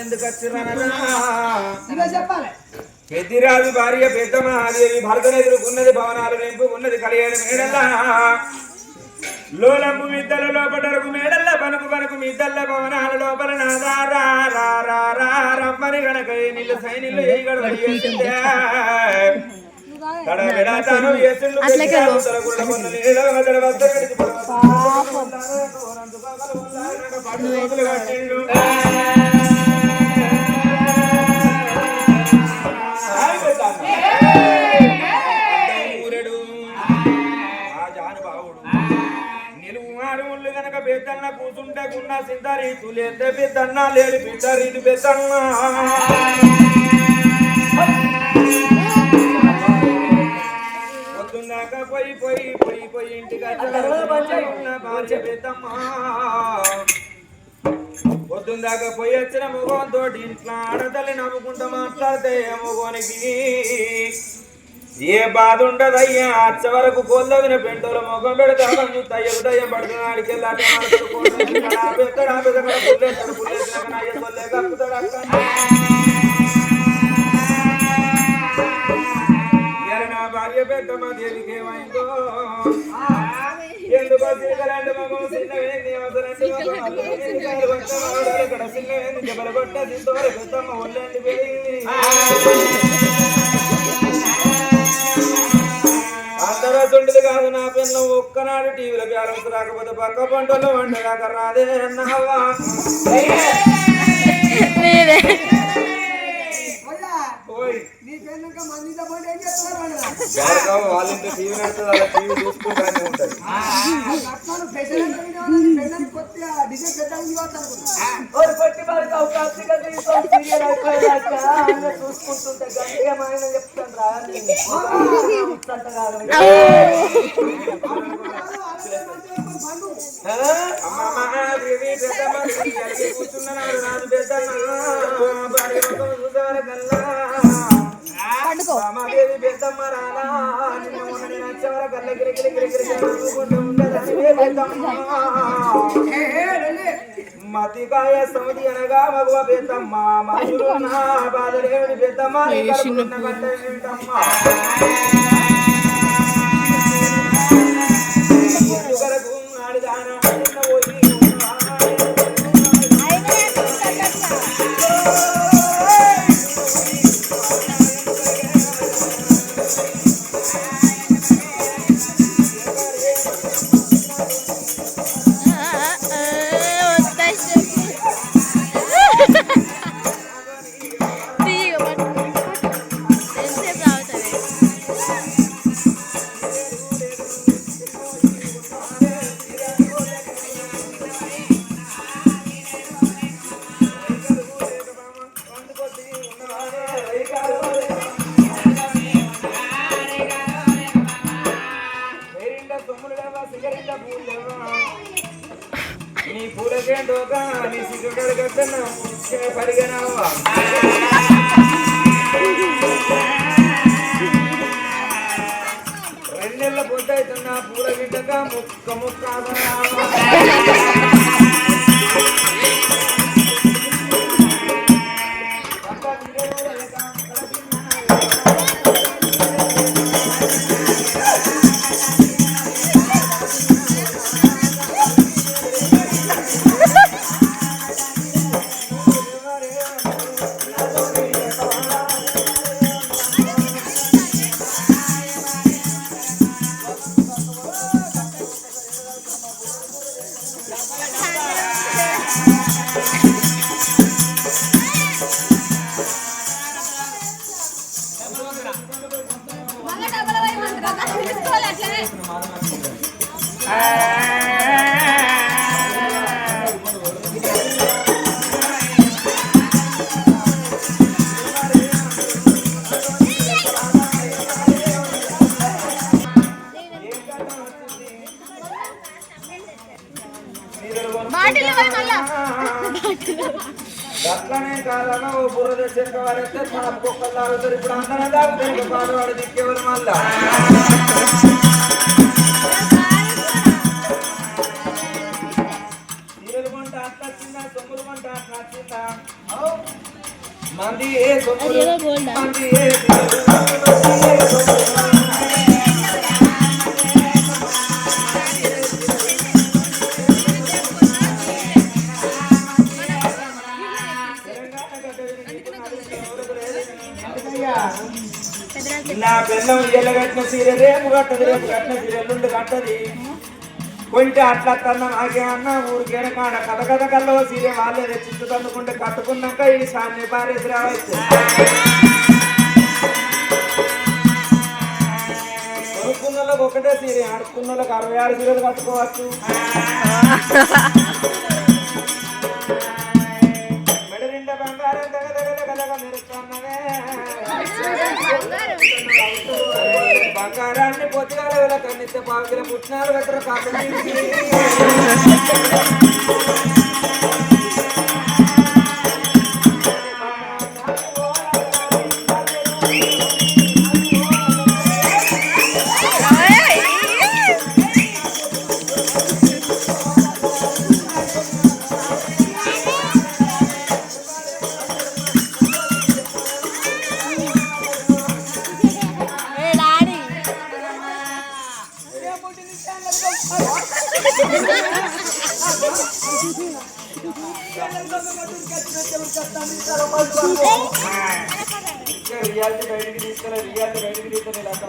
ఎందుకు వచ్చి రానరా ఇదో చెప్పాలి. పెద్దిరాజు భార్య పెద్ద మహాదేవి భర్తను ఎదుర్కొన్నది భవనాలు నింపు ఉన్నది కలియాడు మేడల్లా. లోలంపు మిద్దల లోపటరకు మేడల్ల పనుకు పనుకు మిద్దల్ల భవనాల లోపల నాదా. రా రా రా రా రమ్మని గనక ఏ నీళ్ళు సైనిళ్ళు పెద్దన్న కూతుంటే గున్న సిందరి లేతే పెద్దన్న లేడు పిద్దరీదు పెద్దన్న పొద్దున్నాక పోయి పోయి పోయి ఇంటికి పొద్దుందాకా పోయి వచ్చిన మొగంతో ఇంట్లో ఆడతల్లి నవ్వుకుంటూ మాట్లాడితే ఏ మొగోనికి? ఏ బాధ ఉండదయ్యా? అచ్చ వరకు కొల్లవిన పెంటోల మొగం పెడితే అవన్నీ తయ్యకు పెద్దమ్మ ఒళ్ళండి అందరూ కాదు నా పిల్ల ఒక్కనాడు టీవీలో బ్యాలెన్స్ రాకపోతే పక్క పంటలో వండగాక రాదే అన్నావా వాళ్ళంటే టీవీ నడుతుంది అలా టీవీ చూసుకుంటానే ఉంటది చూసుకుంటుంటే గట్టిగా మా ఆయన చెప్తాను రా కాదు. పెద్దమ్మ మతికాయ సమితి అనగా మగువ పెద్దమ్మ మనుషులు నా బాధలేమిటి పెద్దమ్మ నీ నీ పూలకేంటోగా నీ సిగ్గుగడ కట్టన పరిగణావా రెండేళ్ళ పొద్దైతున్న పూల గిట్టక ముక్క ముక్క బాటిల్ పోయి మళ్ళా అట్లనే కాదన్న ఓ బుర్ర తెచ్చేక వారైతే మన కుక్కలు తాగుతారు. ఇప్పుడు అందరం తాగుతారు. పాడవాడు దిక్కేవారు మళ్ళా. మంది ఏ మంది ఏ నా పిల్లం ఇయ్యల కట్టిన సీర రేపు కట్టదు రేపు కట్టిన సీర ఎల్లుండి కట్టది. కొంటే అట్లా తన్న నాకేమన్నా ఊరికేన కాడ కథ కథ కల్లో సీర వాళ్ళే తెచ్చిస్తూ తన్నుకుంటే కట్టుకున్నాక ఈ సాన్ని పారేసి రావచ్చు. ఒకటే సీర ఆడుకున్న వాళ్ళకి అరవై ఆరు సీరలు కట్టుకోవచ్చు. బంగారాన్ని పొద్దుగాల వేళ కన్నిస్తే పావుకిల పుట్టినారు కట్టరు కాకుండా రియాలిటీ బయటికి తీసుకుని రియాలిటీ బయటికి తీసుకుని లెక్క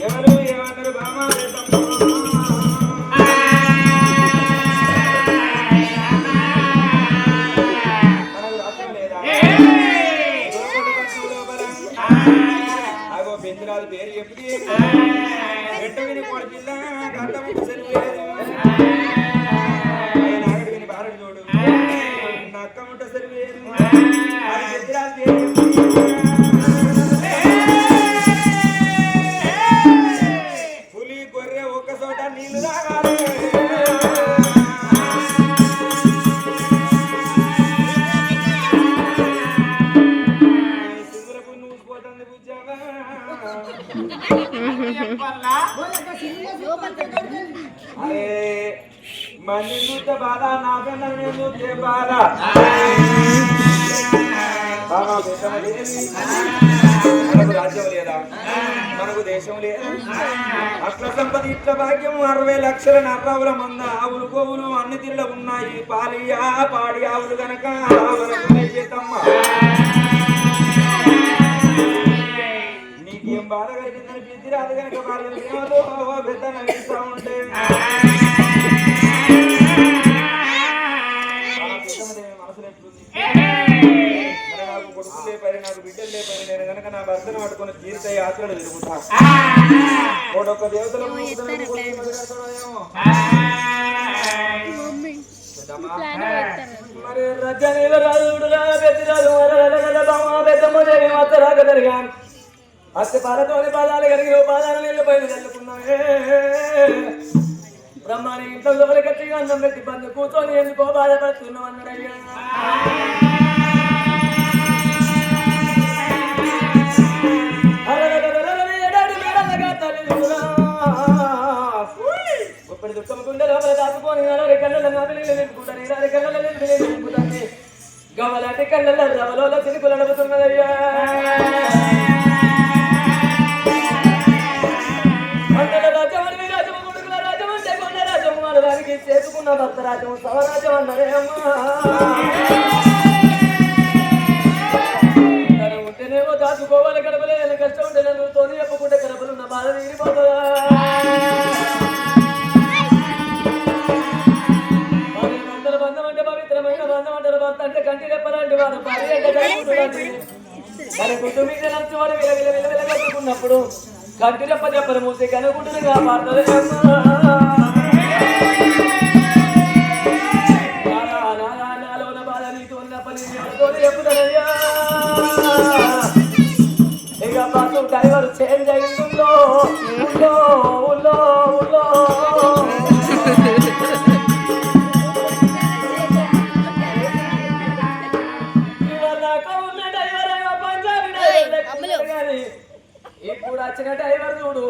ఎవరు ఏమన్నారు బామా అగో పెంచిరాలు పేరు చెప్పి వెంట విని కొడుకిల్లా గంట ముట్టు సరిపోయేది. ఆయన ఆగడు విని బారడు చూడు. నక్క ముట్ట సరిపోయేది. అది పెంచిరాలు పేరు మంది చూస్తే బాధ నాకన్నా నేను చూస్తే బాధ బాగా మనకు రాజ్యం లేదా మనకు దేశం లేదా అట్ల సంపద ఇట్ల భాగ్యం అరవై లక్షల నర్రావుల మంద ఆవులు గోవులు అన్ని తిరుల ఉన్నాయి. పాలియా పాడి ఆవులు గనక. చేతమ్మ. నీకేం బాధ కలిగిందని పిచ్చి రాదు కనుక వాళ్ళు పెద్ద నవ్విస్తా ఉంటే. మనసులో ఎట్లుంది? నాకు కొడుకులు లేపారు నాకు బిడ్డలు లేపారు నేను కనుక నా భర్తను పట్టుకొని తీర్థ యాత్రలు తిరుగుతా ఒకడొక్క దేవతల పెద్దమ్మా. మరి రజనీల రాజుడురా పెద్దరాజు పెద్దమ్మ దేవి మాత్రరాక జరిగాను అస్తి పాదాలు కడిగి పాదాల నీళ్ళు పైన చల్లుకున్నాయే. బ్రహ్మాని ఇంట్లో లోపలి గట్టిగా అన్నం పెట్టి బంధు కూర్చొని ఎందుకో బాధపడుతున్నావు అన్నాడయ్యా. అరరరరరరర ఏడాది మేడలగా గుండె లోపల దాచుకొని కళ్ళ నింపుకుంటాను కళ్ళ గవలాంటి కళ్ళ చినుకులు నడుపుతున్నదయ్యా. చేసుకున్న భక్తరాజ్యం రాజము సవరాజం ఉంటేనేమో దాచుకోవాలి గడపలే కష్టం ఉంటే నన్ను తోని చెప్పుకుంటే గడపలున్న బాధ తీరిపోతుందా? బంధం అంటే పవిత్రమైన బంధం అంటారు భర్త అంటే కంటి రెప్పలాంటి వాడు భార్య అంటే తన గుడ్డు మీద నచ్చు వాడు విల విల విల విల కట్టుకున్నప్పుడు కంటి రెప్ప చెప్పరు మూసి కనుకుంటుంది కాపాడుతుంది ఇక బస్సు డ్రైవర్ చేంజ్ అయిందో ఉల్లో ఉల్లో ఉల్లో ఇప్పుడు వచ్చిన డ్రైవర్ చూడు.